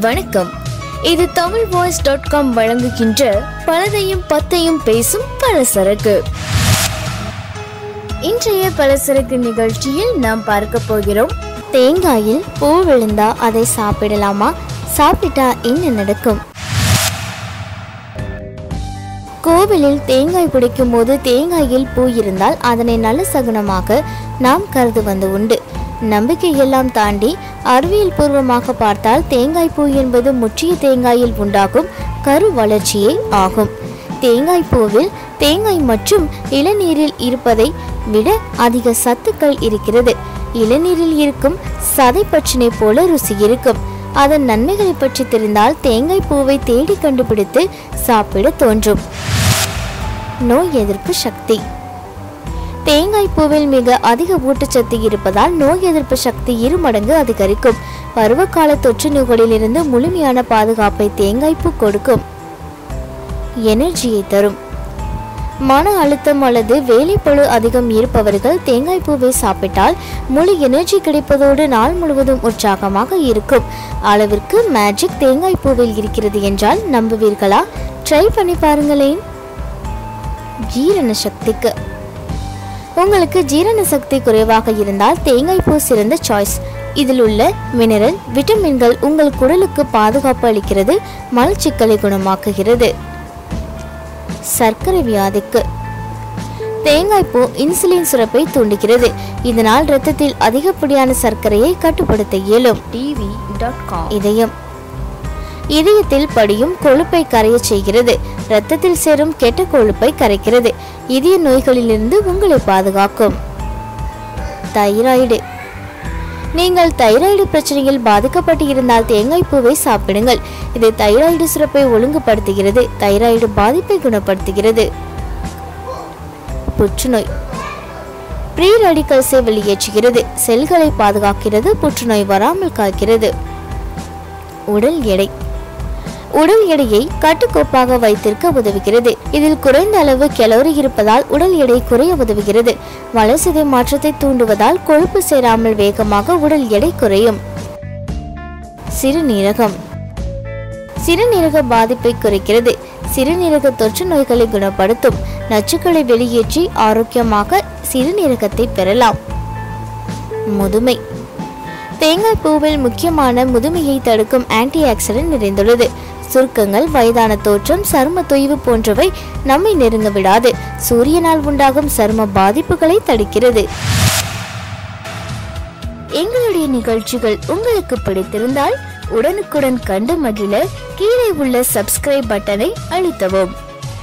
வணக்கம். இது Tamil voice dot com வழங்குகின்ற பலதையும் பத்தையும் பேசும் பலசரக்கு. இன்றைய பலசரக்கு நிகழ்ச்சியில் நாம் பார்க்க போகிறோம். தேங்காயில் பூ விழுந்தா அதை சாப்பிடலாமா? சாப்பிட்டா என்ன நடக்கும்? கோவிலில் தேங்காய் பிடிக்கும் போது தேங்காயில் பூ இருந்தால் அதனை நல்ல சகுனமாக நாம் கருது வந்து உண்டு நம்பிக்கையெல்லாம் தாண்டி அறிவியல் பூர்வமாக பார்த்தால் தேங்காய் பூ என்பது முற்றிய தேங்காயில் உண்டாகும் கரு வளர்ச்சியே ஆகும். தேங்காய் பூவில் தேங்காய் மற்றும் இளநீரில் இருப்பதை விட அதிக சத்துக்கள் இருக்கிறது. இளநீரில் இருக்கும் சதை பற்றினை போல ருசி இருக்கும். அதன் நன்மைகளை பற்றி தெரிந்தால் தேங்காய் பூவை தேடி கண்டுபிடித்து சாப்பிட தோன்றும். நோய் எதிர்ப்பு சக்தி. தேங்காய் பூவில் மிக அதிக ஊட்டச்சத்து இருப்பதால் நோய் எதிர்ப்பு சக்தி இரு மடங்கு அதிகரிக்கும். பருவகால தொற்று நோய்களிலிருந்து முழுமையான பாதுகாப்பை தேங்காய் பூ கொடுக்கும். எனர்ஜியை தரும். மன அழுத்தம் அல்லது வேலைப்பழு அதிகம் இருப்பவர்கள் தேங்காய் பூவை சாப்பிட்டால் முழு எனர்ஜி கிடைப்பதோடு நாள் முழுவதும் உற்சாகமாக இருக்கும். அளவிற்கு மேஜிக் தேங்காய் பூவில் இருக்கிறது என்றால் நம்புவீர்களா? ட்ரை பண்ணி பாருங்களேன். ஜீரண சக்திக்கு. உங்களுக்கு ஜீரண சக்தி குறைவாக இருந்தால் தேங்காய் பூ சிறந்த சாய்ஸ் இதில் உள்ள மினரல் விட்டமின்கள் உங்கள் குடலுக்கு பாதுகாப்பு அளிக்கிறது மலச்சிக்கலை குணமாக்குகிறது. சர்க்கரை வியாதிக்கு. தேங்காய் பூ இன்சுலின் சுரப்பை தூண்டுகிறது. இதனால் இரத்தத்தில் அதிகப்படியான சர்க்கரையை கட்டுப்படுத்த இயலும். டிவி டாட் காம் இதயம். இதயத்தில் படியும் கொழுப்பை கரையச் செய்கிறது. இரத்தத்தில் சேரும் கெட்ட கொழுப்பை கரைக்கிறது. இதய நோய்களிலிருந்து உங்களை பாதுகாக்கும். தைராய்டு. நீங்கள் தைராய்டு பிரச்சனையில் பாதிக்கப்பட்டு இருந்தால் தேங்காய் பூவை சாப்பிடுங்கள். இது தைராய்டு சுரப்பை ஒழுங்குபடுத்துகிறது. தைராய்டு பாதிப்பை குணப்படுத்துகிறது. புற்றுநோய். ப்ரீ ரேடிக்கல்ஸை வெளியேற்றுகிறது. செல்களை பாதுகாக்கிறது புற்றுநோய் வராமல் காக்கிறது. உடல் எடை. உடல் எடையை கட்டுக்கோப்பாக வைத்திருக்க உதவுகிறது. இதில் குறைந்த அளவு கலோரி இருப்பதால் உடல் எடை குறைய உதவுகிறது. வளர்சிதை மாற்றத்தை தூண்டுவதால் கொழுப்பு சேராமல் வேகமாக உடல் எடை குறையும். சிறுநீரகம். சிறுநீரக பாதிப்பை குறைக்கிறது. சிறுநீரக தொற்று நோய்களை குணப்படுத்தும். நச்சுக்களை வெளியேற்றி ஆரோக்கியமாக சிறுநீரகத்தை பெறலாம். முதுமை. தேங்காய் பூவில் முக்கியமான முதுமையை தடுக்கும் ஆன்டி ஆக்சிடென்ட் நிறைந்துள்ளது. சுருக்கங்கள் வயதான தோற்றம் சரும தொய்வு போன்றவை நம்மை நெருங்க விடாது. சூரியனால் உண்டாகும் சரும பாதிப்புகளை தடுக்கிறது. எங்களுடைய நிகழ்ச்சிகள் உங்களுக்கு பிடித்திருந்தால் உடனுக்குடன் கண்டு மகிழ கீழே உள்ள சப்ஸ்கிரைப் பட்டனை அழுத்தவும்.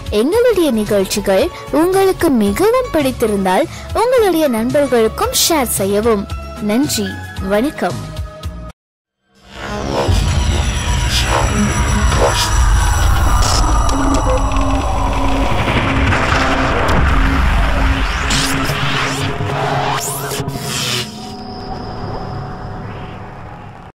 எங்களுடைய நிகழ்ச்சிகள் உங்களுக்கு மிகவும் பிடித்திருந்தால் உங்களுடைய நண்பர்களுக்கும் ஷேர் செய்யவும். நன்றி வணக்கம்.